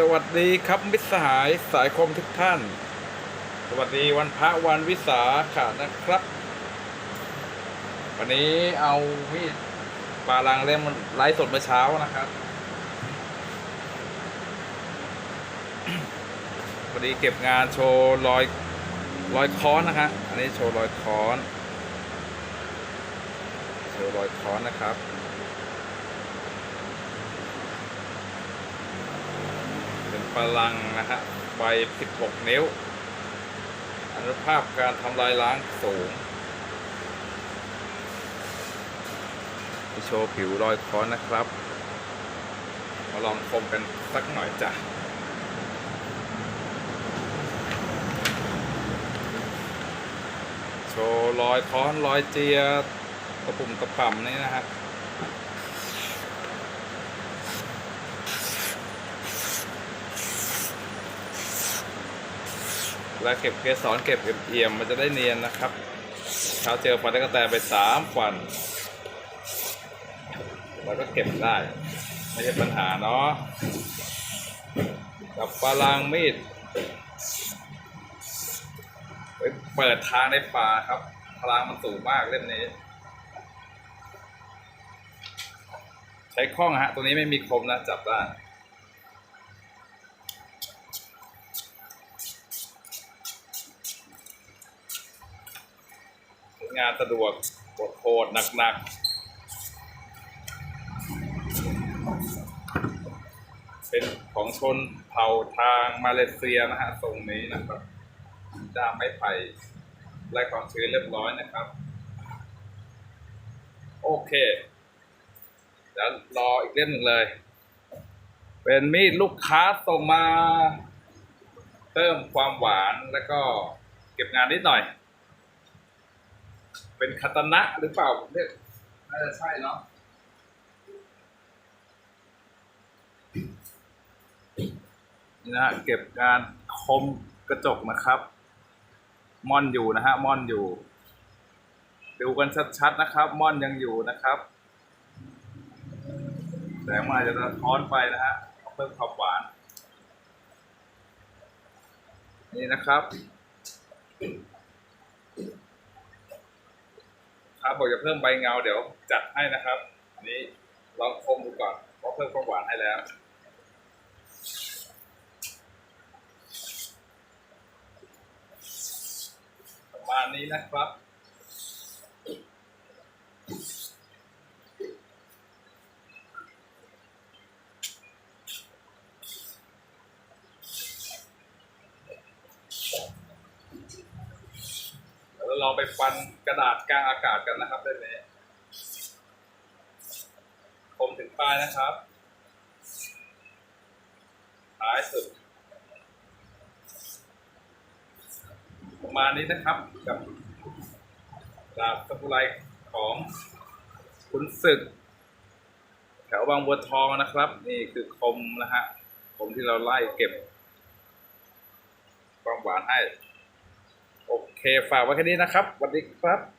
สวัสดีครับมิตรสหายสายคมทุกท่าน สวัสดีวันพระวันวิสาขะนะครับ วันนี้เอามีดปลาลังเล่มไลฟ์สดเมื่อเช้านะครับพอดีเก็บงานโชว์รอยรอยค้อนนะฮะอันนี้โชว์รอยค้อน โชว์รอยค้อนนะครับ เป็นพลังนะฮะไฟ 16 นิ้ว อนุภาพการทำลายล้างสูงโชว์ผิวรอยค้อนนะครับ มาลองคมกันสักหน่อยจ้ะโชว์รอยค้อนรอยเจียตะปุ่มตะป่ำนี่นะฮะ แล้วเก็บเกสรเก็บเอี่ยมมันจะได้เนียนนะครับเช้าเจอฟันตะกแตนไปสามฟันเราก็เก็บได้ ไม่ใช่ปัญหาเนาะกับปลางมีดไปเปิดทางในป่าครับพลังมันสูงมากเล่มนี้ ใช้ข้องฮะ ตัวนี้ไม่มีคมนะ จับได้ งานสะดวกกดโหดหนักๆ เป็นของชนเผ่าทางมาเลเซียนะฮะทรงนี้นะครับด้ามไม้ไผ่ไล่ความชื้นเรียบร้อยนะครับ โอเคเดี๋ยวรออีกเล่มหนึ่งเลย เป็นมีดลูกค้าส่งมา เพิ่มความหวานแล้วก็เก็บงานนิดหน่อย เป็นคาตานะหรือเปล่าเรียกน่าจะใช่เนาะนี่นะฮะเก็บงานคมกระจกนะครับ ม่อนอยู่นะฮะม่อนอยู่ ดูกันชัดๆนะครับ ม่อนยังอยู่นะครับแสงมันอาจจะสะท้อนไปนะฮะเพิ่มความหวาน นี่นะครับ ครับบอกจะเพิ่มใบเงาเดี๋ยวจัดให้นะครับ อันนี้ลองคมดูก่อนเพราะเพิ่มความหวานให้แล้วประมาณนี้นะครับ เราไปฟันกระดาษกลางอากาศกันนะครับเรื่องนี้คมถึงปลายนะครับท้ายสุดประมาณนี้นะครับกับดาบสมุไรของขุนศึก แถวบางบัวทองนะครับ นี่คือคมนะฮะคมที่เราไล่เก็บความหวานให้ ฝากไว้แค่นี้นะครับสวัสดีครับ